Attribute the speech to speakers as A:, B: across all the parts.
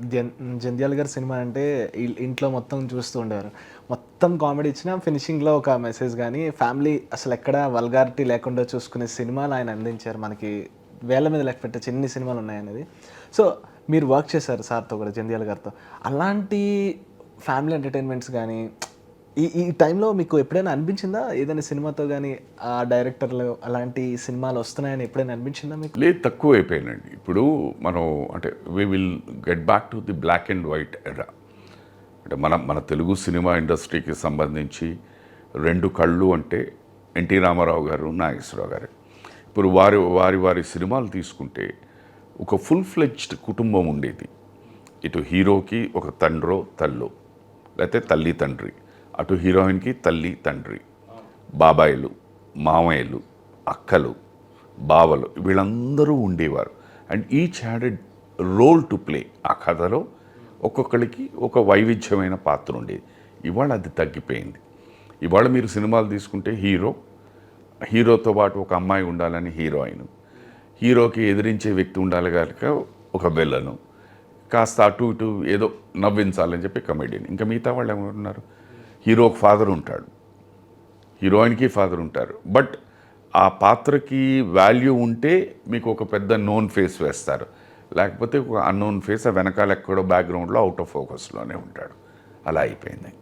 A: జన్ జంధ్యాల గారి సినిమా అంటే ఇంట్లో మొత్తం చూస్తూ ఉండేవారు. మొత్తం కామెడీ ఇచ్చిన ఫినిషింగ్లో ఒక మెసేజ్ కానీ ఫ్యామిలీ అసలు ఎక్కడ వల్గారిటీ లేకుండా చూసుకునే సినిమాలు ఆయన అందించారు. మనకి వేల మీద లెక్క పెట్టే చిన్ని సినిమాలు ఉన్నాయనేది. సో మీరు వర్క్ చేశారు సార్తో కూడా జంధ్యాల గారితో. అలాంటి ఫ్యామిలీ ఎంటర్టైన్మెంట్స్ కానీ ఈ ఈ టైంలో మీకు ఎప్పుడైనా అనిపించిందా? ఏదైనా సినిమాతో కానీ ఆ డైరెక్టర్లు అలాంటి సినిమాలు వస్తున్నాయని ఎప్పుడైనా అనిపించిందా మీకు?
B: లేదు తక్కువ అయిపోయినండి ఇప్పుడు మనం అంటే we will get back to the black and white era అంటే మన మన తెలుగు సినిమా ఇండస్ట్రీకి సంబంధించి రెండు కళ్ళు అంటే ఎన్టీ రామారావు గారు నాగేశ్వరరావు గారు. ఇప్పుడు వారి వారి వారి సినిమాలు తీసుకుంటే ఒక ఫుల్ ఫ్లెడ్జ్డ్ కుటుంబం ఉండేది. ఇటు హీరోకి ఒక తండ్రో తల్లో లేకపోతే తల్లి తండ్రి. అటు హీరోయిన్కి తల్లి తండ్రి బాబాయిలు మామయ్యలు అక్కలు బావలు వీళ్ళందరూ ఉండేవారు. And each had a role to play ఆ కథలో ఒక్కొక్కరికి ఒక వైవిధ్యమైన పాత్ర ఉండేది. ఇవాళ అది తగ్గిపోయింది. ఇవాళ మీరు సినిమాలు తీసుకుంటే హీరో హీరోతో పాటు ఒక అమ్మాయి ఉండాలని హీరోయిన్ హీరోకి ఎదిరించే వ్యక్తి ఉండాలి కనుక ఒక విలను కాస్త అటు ఇటు ఏదో నవ్వించాలని చెప్పి కమెడియన్. ఇంకా మిగతా వాళ్ళు ఏమన్నారు హీరోకి ఫాదర్ ఉంటాడు. హీరోయిన్కి ఫాదర్ ఉంటారు. బట్ ఆ పాత్రకి వాల్యూ ఉంటే మీకు ఒక పెద్ద నోన్ ఫేస్ వేస్తారు. లేకపోతే ఒక అన్నోన్ ఫేస్ ఆ వెనకాల ఎక్కడో బ్యాక్గ్రౌండ్లో అవుట్ ఆఫ్ ఫోకస్లోనే ఉంటాడు. అలా అయిపోయింది.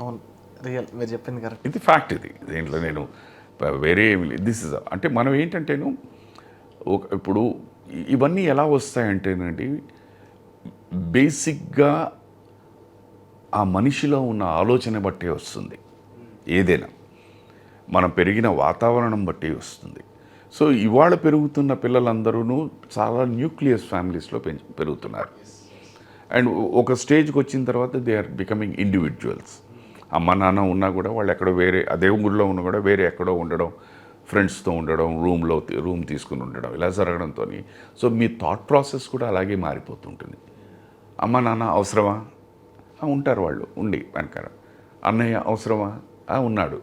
A: అవును. రియల్. మీరు చెప్పింది కరెక్ట్.
B: ఇది ఫ్యాక్ట్ ఇది. దీంట్లో నేను వేరే దిస్ ఇస్ అంటే మనం ఏంటంటేను ఒక ఇప్పుడు ఇవన్నీ ఎలా వస్తాయంటేనండి బేసిక్గా ఆ మనిషిలో ఉన్న ఆలోచన బట్టే వస్తుంది. ఏదైనా. మనం పెరిగిన వాతావరణం బట్టి వస్తుంది. సో ఇవాళ పెరుగుతున్న పిల్లలందరూ చాలా న్యూక్లియస్ ఫ్యామిలీస్లో పెరుగుతున్నారు. అండ్ ఒక స్టేజ్కి వచ్చిన తర్వాత దే ఆర్ బికమింగ్ ఇండివిజువల్స్ అమ్మ నాన్న ఉన్నా కూడా వాళ్ళు ఎక్కడో వేరే అదే ఊళ్ళో ఉన్నా కూడా వేరే ఎక్కడో ఉండడం ఫ్రెండ్స్తో ఉండడం రూమ్లో రూమ్ తీసుకుని ఉండడం ఇలా జరగడంతో సో మీ థాట్ ప్రాసెస్ కూడా అలాగే మారిపోతుంటుంది. అమ్మ నాన్న అవసరమా? ఉంటారు వాళ్ళు ఉండి వెనకాల. అన్నయ్య అవసరమా? ఆ, ఉన్నాడు.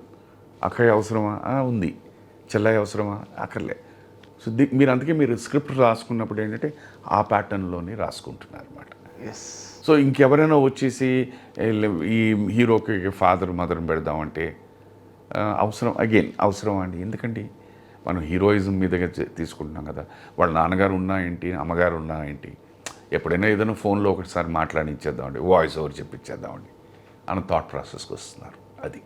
B: అక్కయ్య అవసరమా? ఆ, ఉంది. చెల్లయ్య అవసరమా? అక్కర్లే. సో ది మీరు అందుకే మీరు స్క్రిప్ట్ రాసుకున్నప్పుడు ఏంటంటే ఆ ప్యాటర్న్లోనే రాసుకుంటున్నారు అనమాట
A: ఎస్
B: సో ఇంకెవరైనా వచ్చేసి ఈ హీరోకి ఫాదర్ మదర్ని పెడదామంటే అవసరం అగైన్ అవసరం అండి? ఎందుకండి? మనం హీరోయిజం మీదగా తీసుకుంటున్నాం కదా. వాళ్ళ నాన్నగారు ఉన్నా ఏంటి అమ్మగారు ఉన్నా ఏంటి? ఎప్పుడైనా ఏదైనా ఫోన్లో ఒకటిసారి మాట్లాడించేద్దామండి వాయిస్ ఓవర్ చెప్పించేద్దామండి అన్న థాట్ ప్రాసెస్కి వస్తున్నారు అది.